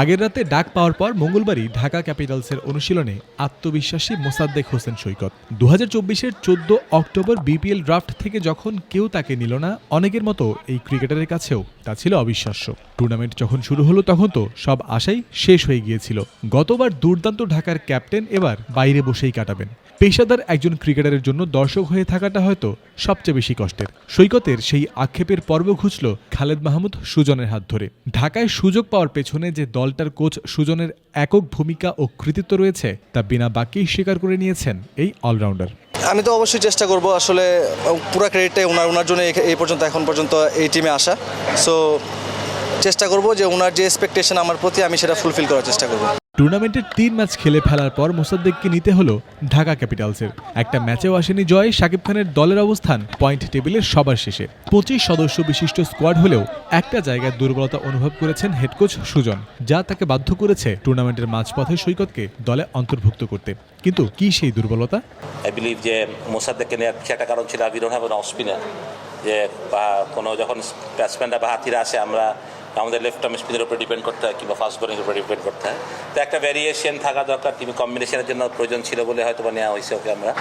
আগের রাতে ডাক পাওয়ার পর মঙ্গলবারই ঢাকা ক্যাপিটালসের অনুশীলনে আত্মবিশ্বাসী মোসাদ্দেক হোসেন সৈকত। দু হাজার চব্বিশের চোদ্দ অক্টোবর বিপিএল ড্রাফট থেকে যখন কেউ তাকে নিল না, অনেকের মতো এই ক্রিকেটারের কাছেও তা ছিল অবিশ্বাস্য। টুর্নামেন্ট যখন শুরু হলো তখন তো সব আশাই শেষ হয়ে গিয়েছিল। গতবার দুর্দান্ত ঢাকার ক্যাপ্টেন এবার বাইরে বসেই কাটাবেন। পেশাদার একজন ক্রিকেটারের জন্য দর্শক হয়ে থাকাটা হয়তো সবচেয়ে বেশি কষ্টের। সৈকতের সেই আক্ষেপের পর্ব ঘুচল খালেদ মাহমুদ সুজনের হাত ধরে। ঢাকায় সুযোগ পাওয়ার পেছনে যে দলটার কোচ সুজনের একক ভূমিকা ও কৃতিত্ব রয়েছে, তা বিনা বাকি স্বীকার করে নিয়েছেন এই অলরাউন্ডার। আমি তো অবশ্যই চেষ্টা করব আসলে, পুরো ক্রেডিটটাই ওনার ওনার জন্য এই- পর্যন্ত, এখন পর্যন্ত এই টিমে আসা। সো চেষ্টা করব যে ওনার যে এক্সপেকটেশন আমার প্রতি আমি সেটা ফুলফিল করার চেষ্টা করব। টুর্নামেন্টের তিন ম্যাচ খেলে ফেলার পর মোসাদ্দেককে নিতে হলো ঢাকা ক্যাপিটালসের একটা ম্যাচেও আসেনি জয় শাকিব খানের দলের অবস্থান পয়েন্ট টেবিলের সবার শেষে। পঁচিশ সদস্য বিশিষ্ট স্কোয়াড হলেও একটা জায়গায় দুর্বলতা অনুভব করেছেন হেড কোচ সুজন যা তাকে বাধ্য করেছে টুর্নামেন্টের মাঝপথে সৈকতকে দলে অন্তর্ভুক্ত করতে। কিন্তু কি সেই দুর্বলতা? আই বিলিভ যে মোসাদ্দেককে নেওয়ার একটা কারণ ছিল we don't have of spinner যে বা কোনো যখন ব্যাটসম্যানরা বা হাতিরা আসে আমরা আমাদের লেফট আর্ম স্পিনের উপরে ডিপেন্ড করতে হয় কিংবা ফাস্ট বোলিংয়ের উপরে ডিপেন্ড করতে হয়। তো একটা ভ্যারিয়েশন থাকা দরকার টিম কম্বিনেশনের জন্য প্রয়োজন ছিল বলে হয়তো বা নেওয়া হয়েছে ওকে আমরা।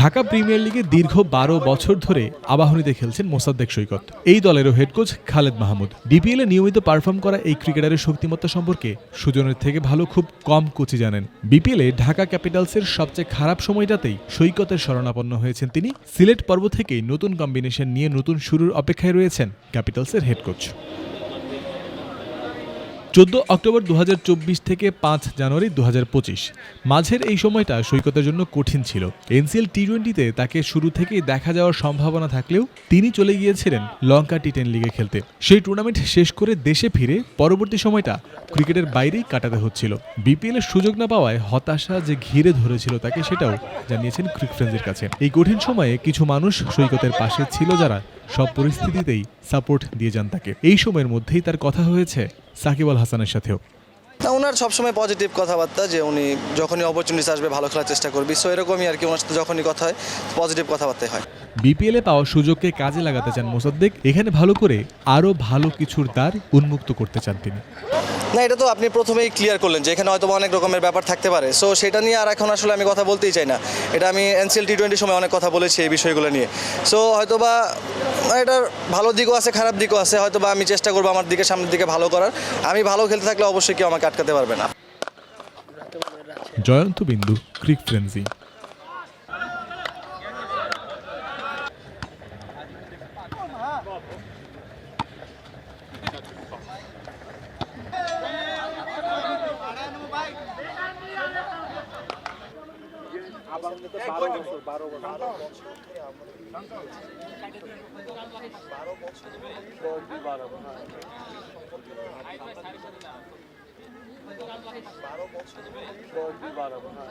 ঢাকা প্রিমিয়ার লিগে দীর্ঘ বারো বছর ধরে আবাহনীতে খেলছেন মোসাদ্দেক সৈকত। এই দলেরও হেড কোচ খালেদ মাহমুদ। ডিপিএলে নিয়মিত পারফর্ম করা এই ক্রিকেটারের শক্তিমত্তা সম্পর্কে সুজনের থেকে ভালো খুব কম কোচই জানেন। বিপিএলে ঢাকা ক্যাপিটালসের সবচেয়ে খারাপ সময়টাতেই সৈকতের শরণাপন্ন হয়েছেন তিনি। সিলেট পর্ব থেকেই নতুন কম্বিনেশন নিয়ে নতুন শুরুর অপেক্ষায় রয়েছেন ক্যাপিটালসের হেড কোচ চোদ্দ অক্টোবর দু হাজার চব্বিশ থেকে পাঁচ জানুয়ারি দু হাজার পঁচিশ। মাঝের এই সময়টা সৈকতের জন্য কঠিন ছিল। এনসিএল টি টোয়েন্টিতে তাকে শুরু থেকেই দেখা যাওয়ার সম্ভাবনা থাকলেও তিনি চলে গিয়েছিলেন লঙ্কা টি টেন লিগে খেলতে। সেই টুর্নামেন্ট শেষ করে দেশে ফিরে পরবর্তী সময়টা ক্রিকেটের বাইরেই কাটাতে হচ্ছিল। বিপিএল এর সুযোগ না পাওয়ায় হতাশা যে ঘিরে ধরেছিল তাকে সেটাও জানিয়েছেন ক্রিক ফ্রেন্ডসের কাছে। এই কঠিন সময়ে কিছু মানুষ সৈকতের পাশে ছিল যারা সব পরিস্থিতিতেই সাপোর্ট দিয়ে যান তাকে। এই সময়ের মধ্যেই তার কথা হয়েছে সাকিব আল হাসানের সাথেও। তা ওনার সবসময় পজিটিভ কথাবার্তা যে উনি যখনই অপরচুনিটি আসবে ভালো খেলার চেষ্টা করবি। সো এরকমই আর কি ওনার সাথে যখনই কথা হয় পজিটিভ কথাবার্তাই হয়। বিপিএলে পাওয়া সুযোগকে কাজে লাগাতে চান মোসাদ্দেক এখানে ভালো করে আরও ভালো কিছুর দ্বার উন্মুক্ত করতে চান তিনি। না এটা তো আপনি প্রথমেই ক্লিয়ার করলেন যে এখানে হয়তো অনেক রকমের ব্যাপার থাকতে পারে। সো সেটা নিয়ে আর এখন আসলে আমি কথা বলতেই চাই না। এটা আমি এনসিএল টি টোয়েন্টির সময় অনেক কথা বলেছি এই বিষয়গুলো নিয়ে। সো হয়তো বা এটার ভালো দিকও আছে খারাপ দিকও আছে হয়তো বা আমি চেষ্টা করব আমার দিকে সামনের দিকে ভালো করার। আমি ভালো খেলতে থাকলে অবশ্যই কেউ আমাকে আটকাতে পারবে না। আবার বারো বছর বারো বছর বারো বছর বারো বারো বছর বারো বছর।